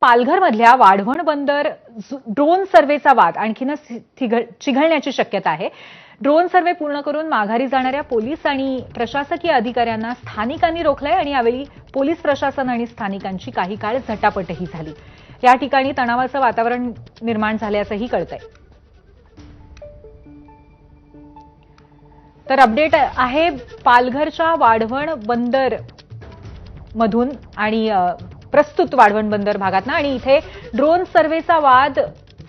पालघरमधल्या वाढवण बंदर ड्रोन सर्व्हेचा वाद आणखीनच चिघळण्याची शक्यता आहे. ड्रोन सर्व्हे पूर्ण करून माघारी जाणाऱ्या पोलीस आणि प्रशासकीय अधिकाऱ्यांना स्थानिकांनी रोखलंय आणि यावेळी पोलीस प्रशासन आणि स्थानिकांची काही काळ झटापटही झाली. या ठिकाणी तणावाचं वातावरण निर्माण झाल्याचंही कळतंय. तर अपडेट आहे पालघरच्या वाढवण बंदर मधून आणि प्रस्तुत वाढवण बंदर भागातनं. आणि इथे ड्रोन सर्व्हेचा वाद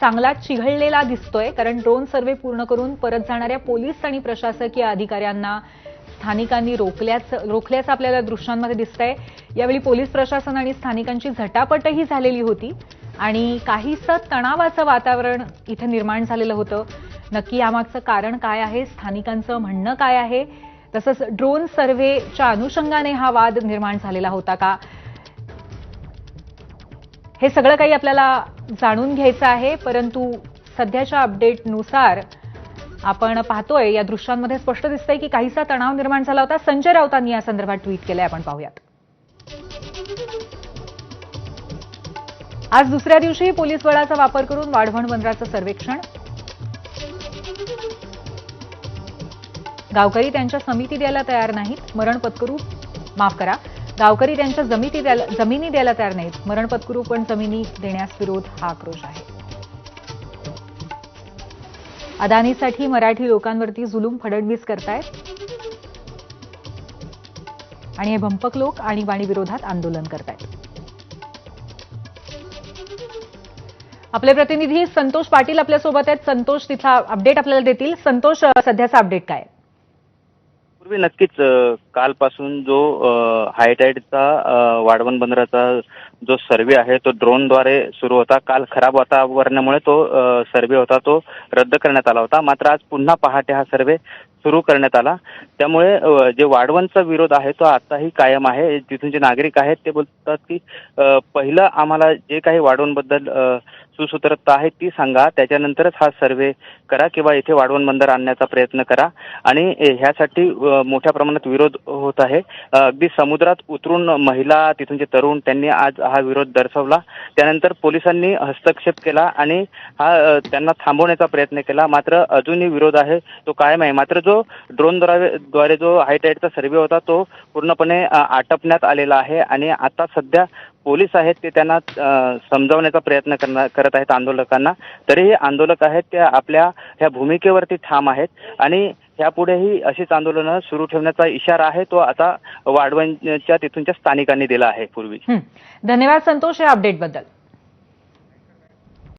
चांगला चिघळलेला दिसतोय कारण ड्रोन सर्व्हे पूर्ण करून परत जाणाऱ्या पोलीस आणि प्रशासकीय अधिकाऱ्यांना स्थानिकांनी रोखल्याचं रोखल्याचं आपल्याला दृश्यांमध्ये दिसतंय. यावेळी पोलीस प्रशासन आणि स्थानिकांची झटापटही झालेली होती. आणि काहीसं तणावाचं वातावरण इथे निर्माण झालेलं होतं. नक्की यामागचं कारण काय आहे? स्थानिकांचं म्हणणं काय आहे? तसंच ड्रोन सर्व्हेच्या अनुषंगाने हा वाद निर्माण झालेला होता का? हे सगळं काही आपल्याला जाणून घ्यायचं आहे परंतु सध्याच्या अपडेटनुसार आपण पाहतोय या दृश्यांमध्ये स्पष्ट दिसतंय की काहीसा तणाव निर्माण झाला होता. संजय राऊतांनी या संदर्भात ट्विट केलंय आपण पाहूयात. आज दुसऱ्या दिवशी पोलीस बळाचा वापर करून वाढवण बंदराचं सर्वेक्षण. गावकरी त्यांच्या समिती द्यायला तयार नाहीत. मरण पत्करू माफ करा. गावकरी त्यांच्या जमिनी द्यायला जमिनी द्यायला तयार नाहीत. मरण पत्करू पण जमिनी देण्यास विरोध हा आक्रोश आहे. अदानीसाठी मराठी लोकांवरती जुलूम फडणवीस करतायत. आणि हे भंपक लोक आणीबाणी विरोधात आंदोलन करतायत. आपले प्रतिनिधी संतोष पाटील आपल्यासोबत आहेत. संतोष तिथला अपडेट आपल्याला देतील. संतोष सध्याचा अपडेट काय पूर्वी नक्कीच कालपासून जो हायटाईडचा वाढवण बंदराचा जो सर्वे आहे तो ड्रोनद्वारे सुरू होता. काल खराब वातावरणामुळे तो सर्वे होता तो रद्द करण्यात आला होता. मात्र आज पुन्हा पहाटे हा सर्वे सुरू करण्यात आला. त्यामुळे जे वाढवणचा विरोध आहे तो आताही कायम आहे. तिथून जे नागरिक आहेत ते बोलतात की पहिलं आम्हाला जे काही वाढवणबद्दल सुसूत्रता आहे ती सांगा. त्याच्यानंतरच हा सर्वे करा किंवा इथे वाढवण बंदर आणण्याचा प्रयत्न करा. आणि ह्यासाठी मोठ्या प्रमाणात विरोध होत आहे. अगदी समुद्रात उतरून महिला तिथूनचे तरुण त्यांनी आज हा विरोध दर्शवला. त्यानंतर पोलिसांनी हस्तक्षेप केला आणि हा त्यांना थांबवण्याचा प्रयत्न केला. मात्र अजूनही विरोध आहे तो कायम आहे. मात्र जो ड्रोनद्वारे द्वारे जो हायटाईडचा सर्वे होता तो पूर्णपणे आटपण्यात आलेला आहे. आणि आता सध्या पोलीस आहेत ते त्यांना समजावण्याचा प्रयत्न करणार करत आहेत आंदोलकांना. तरीही आंदोलक आहेत ते आपल्या ह्या भूमिकेवरती ठाम आहेत. आणि यापुढेही अशीच आंदोलनं सुरू ठेवण्याचा इशारा आहे तो आता वाढवणच्या तिथूनच्या स्थानिकांनी दिला आहे पूर्वी. धन्यवाद संतोष या अपडेटबद्दल